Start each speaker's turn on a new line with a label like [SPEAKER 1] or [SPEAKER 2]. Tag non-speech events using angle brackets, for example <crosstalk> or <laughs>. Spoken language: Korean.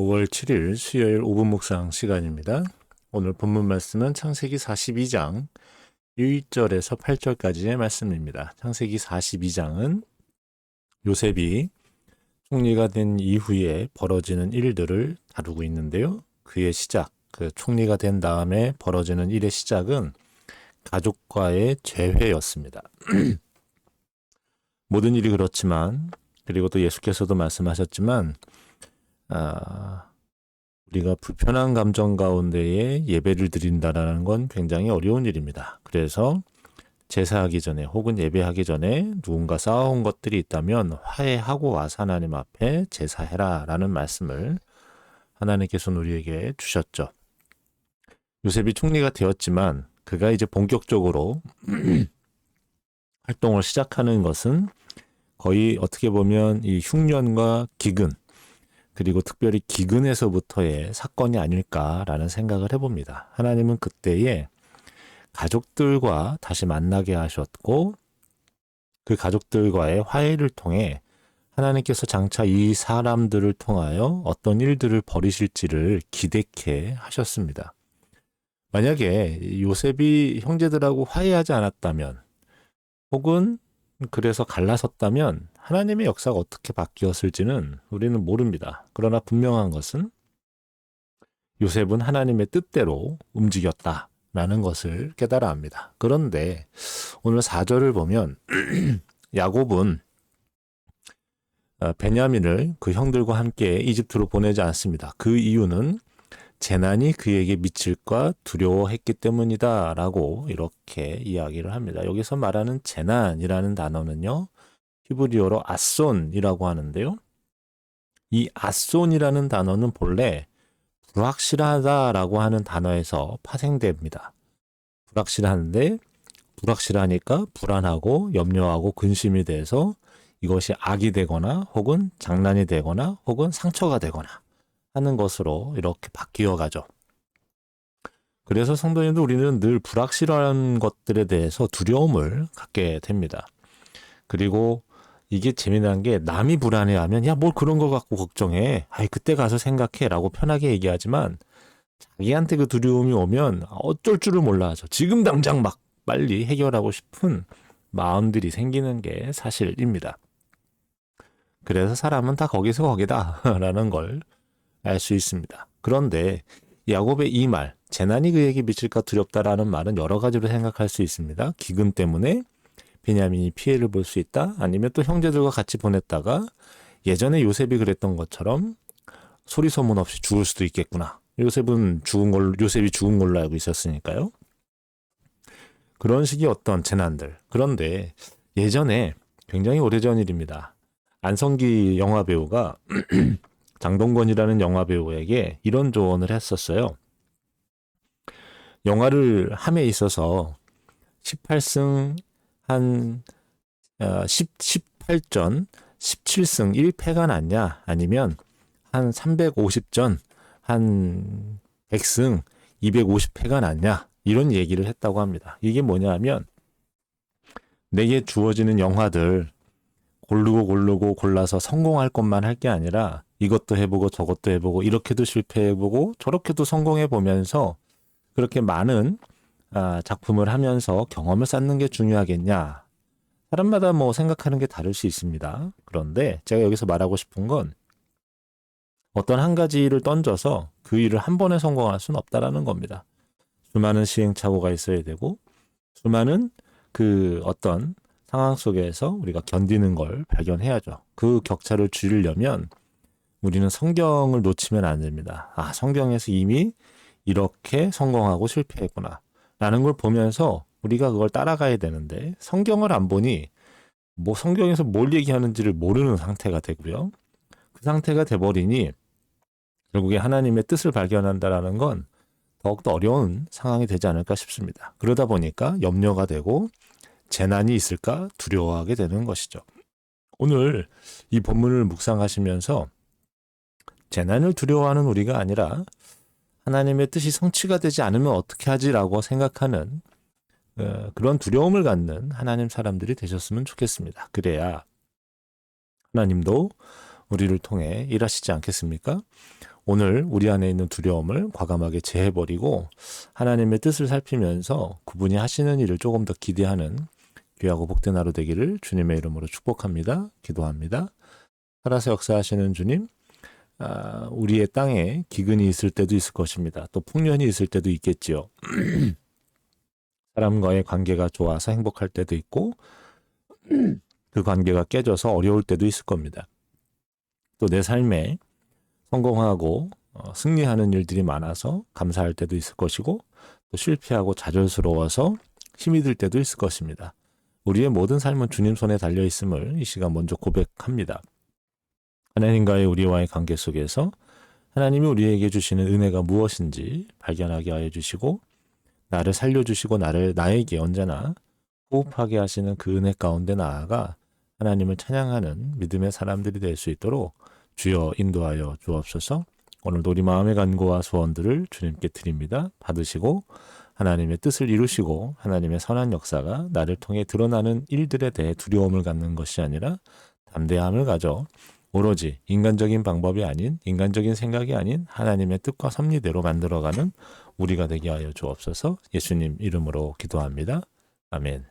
[SPEAKER 1] 5월 7일 수요일 5분 묵상 시간입니다. 오늘 본문 말씀은 창세기 42장 1절에서 8절까지의 말씀입니다. 창세기 42장은 요셉이 총리가 된 이후에 벌어지는 일들을 다루고 있는데요. 그의 시작, 그 총리가 된 다음에 벌어지는 일의 시작은 가족과의 재회였습니다. <clears throat> 모든 일이 그렇지만 그리고 또 예수께서도 말씀하셨지만 아, 우리가 불편한 감정 가운데에 예배를 드린다라는 건 굉장히 어려운 일입니다. 그래서 제사하기 전에 혹은 예배하기 전에 누군가 쌓아온 것들이 있다면 화해하고 와서 하나님 앞에 제사해라 라는 말씀을 하나님께서 우리에게 주셨죠. 요셉이 총리가 되었지만 그가 이제 본격적으로 <clears throat> 활동을 시작하는 것은 거의 어떻게 보면 이 흉년과 기근 그리고 특별히 기근에서부터의 사건이 아닐까라는 생각을 해봅니다. 하나님은 그때에 가족들과 다시 만나게 하셨고 그 가족들과의 화해를 통해 하나님께서 장차 이 사람들을 통하여 어떤 일들을 벌이실지를 기대케 하셨습니다. 만약에 요셉이 형제들하고 화해하지 않았다면 혹은 그래서 갈라섰다면 하나님의 역사가 어떻게 바뀌었을지는 우리는 모릅니다. 그러나 분명한 것은 요셉은 하나님의 뜻대로 움직였다라는 것을 깨달아 합니다. 그런데 오늘 4절을 보면 <clears throat> 야곱은 어, 베냐민을 그 형들과 함께 이집트로 보내지 않습니다. 그 이유는 재난이 그에게 미칠까 두려워했기 때문이다 라고 이렇게 이야기를 합니다. 여기서 말하는 재난이라는 단어는요. 히브리어로 아손이라고 하는데요. 이 아손이라는 단어는 본래 불확실하다라고 하는 단어에서 파생됩니다. 불확실한데 불확실하니까 불안하고 염려하고 근심이 돼서 이것이 악이 되거나 혹은 장난이 되거나 혹은 상처가 되거나 하는 것으로 이렇게 바뀌어 가죠. 그래서 성도님도 우리는 늘 불확실한 것들에 대해서 두려움을 갖게 됩니다. 그리고 이게 재미난 게 남이 불안해하면 야 뭘 그런 거 갖고 걱정해. 아이 그때 가서 생각해라고 편하게 얘기하지만 자기한테 그 두려움이 오면 어쩔 줄을 몰라 하죠. 지금 당장 막 빨리 해결하고 싶은 마음들이 생기는 게 사실입니다. 그래서 사람은 다 거기서 거기다라는 <laughs> 걸 알 수 있습니다. 그런데 야곱의 이 말, 재난이 그에게 미칠까 두렵다라는 말은 여러 가지로 생각할 수 있습니다. 기근 때문에 베냐민이 피해를 볼 수 있다. 아니면 또 형제들과 같이 보냈다가 예전에 요셉이 그랬던 것처럼 소리 소문 없이 죽을 수도 있겠구나. 요셉은 죽은 걸 요셉이 죽은 걸로 알고 있었으니까요. 그런 식의 어떤 재난들. 그런데 예전에 굉장히 오래전 일입니다. 안성기 영화 배우가 <clears throat> 장동건이라는 영화 배우에게 이런 조언을 했었어요. 영화를 함에 있어서 18승 한 10, 18전 17승 1패가 낫냐 아니면 한 350전 한 100승 250패가 낫냐 이런 얘기를 했다고 합니다. 이게 뭐냐면 내게 주어지는 영화들 고르고 고르고 골라서 성공할 것만 할 게 아니라 이것도 해보고 저것도 해보고 이렇게도 실패해보고 저렇게도 성공해보면서 그렇게 많은 아, 작품을 하면서 경험을 쌓는 게 중요하겠냐. 사람마다 뭐 생각하는 게 다를 수 있습니다. 그런데 제가 여기서 말하고 싶은 건 어떤 한 가지를 던져서 그 일을 한 번에 성공할 수는 없다라는 겁니다. 수많은 시행착오가 있어야 되고 수많은 그 어떤 상황 속에서 우리가 견디는 걸 발견해야죠. 그 격차를 줄이려면 우리는 성경을 놓치면 안 됩니다. 아, 성경에서 이미 이렇게 성공하고 실패했구나. 라는 걸 보면서 우리가 그걸 따라가야 되는데 성경을 안 보니 뭐 성경에서 뭘 얘기하는지를 모르는 상태가 되고요. 그 상태가 돼버리니 결국에 하나님의 뜻을 발견한다라는 건 더욱더 어려운 상황이 되지 않을까 싶습니다. 그러다 보니까 염려가 되고 재난이 있을까 두려워하게 되는 것이죠. 오늘 이 본문을 묵상하시면서 재난을 두려워하는 우리가 아니라 하나님의 뜻이 성취가 되지 않으면 어떻게 하지라고 생각하는 어, 그런 두려움을 갖는 하나님 사람들이 되셨으면 좋겠습니다. 그래야 하나님도 우리를 통해 일하시지 않겠습니까? 오늘 우리 안에 있는 두려움을 과감하게 제해버리고 하나님의 뜻을 살피면서 그분이 하시는 일을 조금 더 기대하는 귀하고 복된 하루 되기를 주님의 이름으로 축복합니다. 기도합니다. 살아서 역사하시는 주님, 아, 우리의 땅에 기근이 있을 때도 있을 것입니다. 또 풍년이 있을 때도 있겠지요. <clears throat> 사람과의 관계가 좋아서 행복할 때도 있고, <clears throat> 그 관계가 깨져서 어려울 때도 있을 겁니다. 또 내 삶에 성공하고 어, 승리하는 일들이 많아서 감사할 때도 있을 것이고, 또 실패하고 좌절스러워서 힘이 들 때도 있을 것입니다. 우리의 모든 삶은 주님 손에 달려 있음을 이 시간 먼저 고백합니다. 하나님과의 우리와의 관계 속에서 하나님이 우리에게 주시는 은혜가 무엇인지 발견하게 하여 주시고 나를 살려주시고 나를 나에게 언제나 호흡하게 하시는 그 은혜 가운데 나아가 하나님을 찬양하는 믿음의 사람들이 될 수 있도록 주여 인도하여 주옵소서. 오늘도 우리 마음의 간구와 소원들을 주님께 드립니다. 받으시고 하나님의 뜻을 이루시고 하나님의 선한 역사가 나를 통해 드러나는 일들에 대해 두려움을 갖는 것이 아니라 담대함을 가져 오로지 인간적인 방법이 아닌 인간적인 생각이 아닌 하나님의 뜻과 섭리대로 만들어가는 우리가 되게 하여 주옵소서 예수님 이름으로 기도합니다. 아멘.